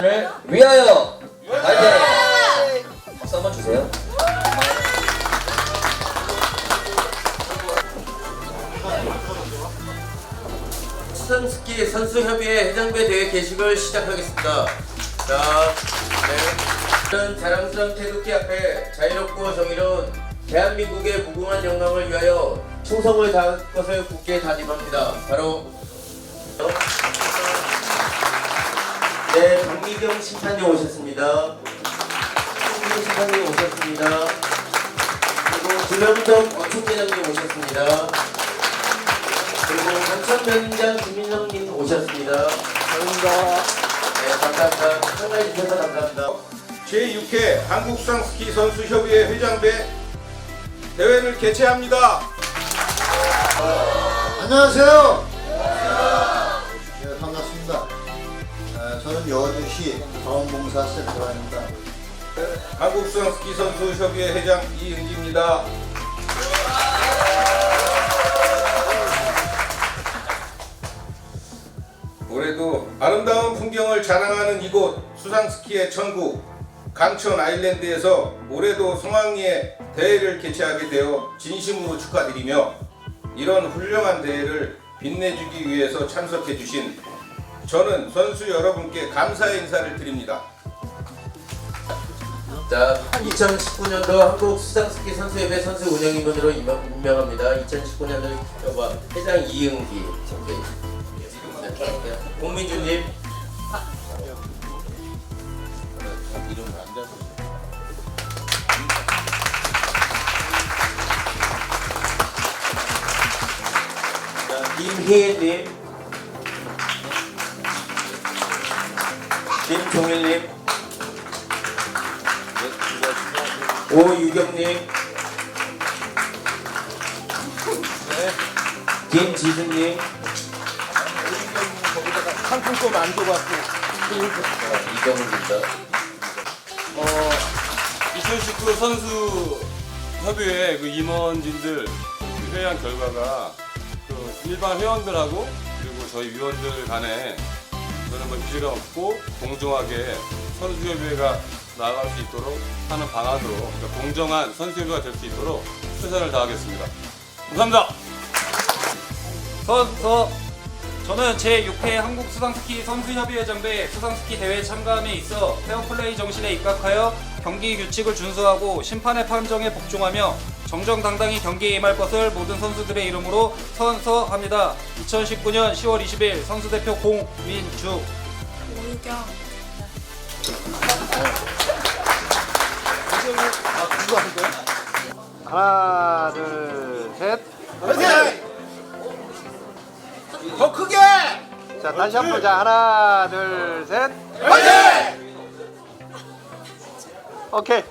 를 위하여 파이팅! 박수 한번 주세요. 수상스키 선수협의회 회장배 대회 개식을 시작하겠습니다. 자, 네. 이런 자랑스러운 태극기 앞에 자유롭고 정의로운 대한민국의 무궁한 영광을 위하여 충성을 다할 것을 굳게 다짐합니다. 바로 네, 박미경 심판님 오셨습니다. 박미경 심판님 오셨습니다. 그리고 김영덕 어촌대장님 오셨습니다. 그리고 한천면장 김민성님 오셨습니다. 감사합니다. 네, 감사합니다. 참가해 주셔서 감사합니다. 제6회 한국수상스키 선수 협의회 회장배 대회를 개최합니다. 안녕하세요. 저는 여주시 자원봉사센터장입니다. 한국수상 스키 선수 협의회 회장 이은기입니다. 올해도 아름다운 풍경을 자랑하는 이곳 수상 스키의 천국 강천 아일랜드에서 올해도 성황리에 대회를 개최하게 되어 진심으로 축하드리며 이런 훌륭한 대회를 빛내주기 위해서 참석해 주신 저는 선수 여러분께 감사의 인사를 드립니다. 자, 2019년도 한국 수상스키 선수협회 선수 운영위원으로 임명- 임명합니다. 2019년도 협화 회장 이응기. 자, 김희애님. 김종일님. 오유경님, 김지승님, 상품권 안 줘갖고 이경훈입니다. 어, 2019 선수 협의회 그 임원진들 그 회의한 결과가 그 일반 회원들하고 그리고 저희 위원들 간에 저는 뭐 유지가 없고 공정하게 선수협의회가 나아갈 수 있도록 하는 방안으로 그러니까 공정한 선수협의회가 될 수 있도록 최선을 다하겠습니다. 감사합니다. 서, 저는 제6회 한국 수상스키 선수협의회장배 수상스키 대회 참가함에 있어 페어플레이 정신에 입각하여 경기 규칙을 준수하고 심판의 판정에 복종하며 정정당당히 경기에 임할 것을 모든 선수들의 이름으로 선서합니다. 2019년 10월 20일 선수대표 공민주 오유경 하나, 둘, 자, 다시 한번 보자. 하나, 둘, 셋. 화이팅! 오케이.